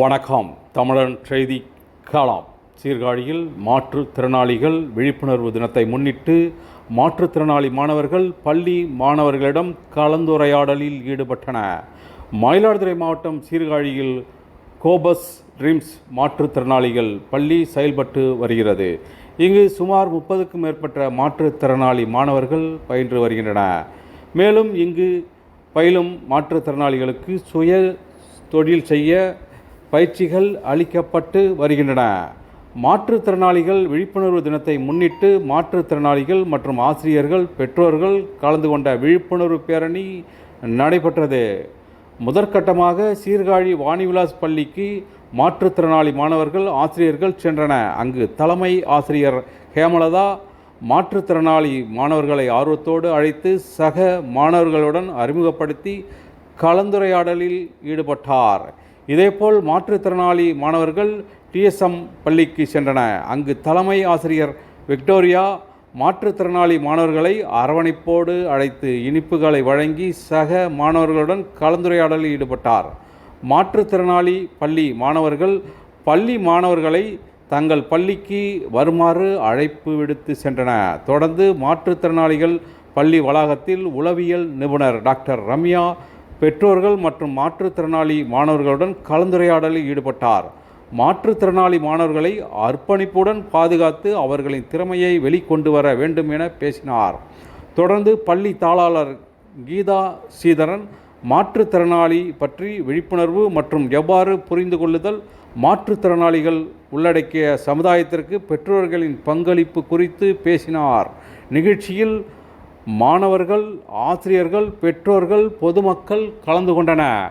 வணக்கம். தமிழன் செய்தி காலம். சீர்காழியில் மாற்றுத்திறனாளிகள் விழிப்புணர்வு தினத்தை முன்னிட்டு மாற்றுத்திறனாளி மாணவர்கள் பள்ளி மாணவர்களிடம் கலந்துரையாடலில் ஈடுபட்டன மயிலாடுதுறை மாவட்டம் சீர்காழியில் கோபஸ் ட்ரீம்ஸ் மாற்றுத்திறனாளிகள் பள்ளி செயல்பட்டு வருகிறது. இங்கு சுமார் முப்பதுக்கும் மேற்பட்ட மாற்றுத்திறனாளி மாணவர்கள் பயின்று வருகின்றன. மேலும் இங்கு பயிலும் மாற்றுத்திறனாளிகளுக்கு சுய தொழில் செய்ய பயிற்சிகள் அளிக்கப்பட்டு வருகின்றன. மாற்றுத்திறனாளிகள் விழிப்புணர்வு தினத்தை முன்னிட்டு மாற்றுத்திறனாளிகள் மற்றும் ஆசிரியர்கள் பெற்றோர்கள் கலந்து கொண்ட விழிப்புணர்வு பேரணி நடைபெற்றது. முதற்கட்டமாக சீர்காழி வாணிவிலாஸ் பள்ளிக்கு மாற்றுத்திறனாளி மாணவர்கள் ஆசிரியர்கள் சென்றன. அங்கு தலைமை ஆசிரியர் ஹேமலதா மாற்றுத்திறனாளி மாணவர்களை ஆர்வத்தோடு அழைத்து சக மாணவர்களுடன் அறிமுகப்படுத்தி கலந்துரையாடலில் ஈடுபட்டார். இதேபோல் மாற்றுத்திறனாளி மாணவர்கள் டிஎஸ்எம் பள்ளிக்கு சென்றன. அங்கு தலைமை ஆசிரியர் விக்டோரியா மாற்றுத்திறனாளி மாணவர்களை அரவணைப்போடு அழைத்து இனிப்புகளை வழங்கி சக மாணவர்களுடன் கலந்துரையாடலில் ஈடுபட்டார். மாற்றுத்திறனாளி பள்ளி மாணவர்கள் பள்ளி மாணவர்களை தங்கள் பள்ளிக்கு வருமாறு அழைப்பு விடுத்து சென்றன தொடர்ந்து மாற்றுத்திறனாளிகள் பள்ளி வளாகத்தில் உளவியல் நிபுணர் டாக்டர் ரம்யா பெற்றோர்கள் மற்றும் மாற்றுத்திறனாளி மாணவர்களுடன் கலந்துரையாடலில் ஈடுபட்டார். மாற்றுத்திறனாளி மாணவர்களை அர்ப்பணிப்புடன் பாதுகாத்து அவர்களின் திறமையை வெளிக்கொண்டு வர வேண்டும் என பேசினார். தொடர்ந்து பள்ளி தாளாளர் கீதா ஸ்ரீதரன் மாற்றுத்திறனாளி பற்றி விழிப்புணர்வு மற்றும் எவ்வாறு புரிந்து கொள்ளுதல் மாற்றுத்திறனாளிகள் உள்ளடக்கிய சமுதாயத்திற்கு பெற்றோர்களின் பங்களிப்பு குறித்து பேசினார். நிகழ்ச்சியில் மாணவர்கள் ஆசிரியர்கள் பெற்றோர்கள் பொதுமக்கள் கலந்து கொண்டனர்.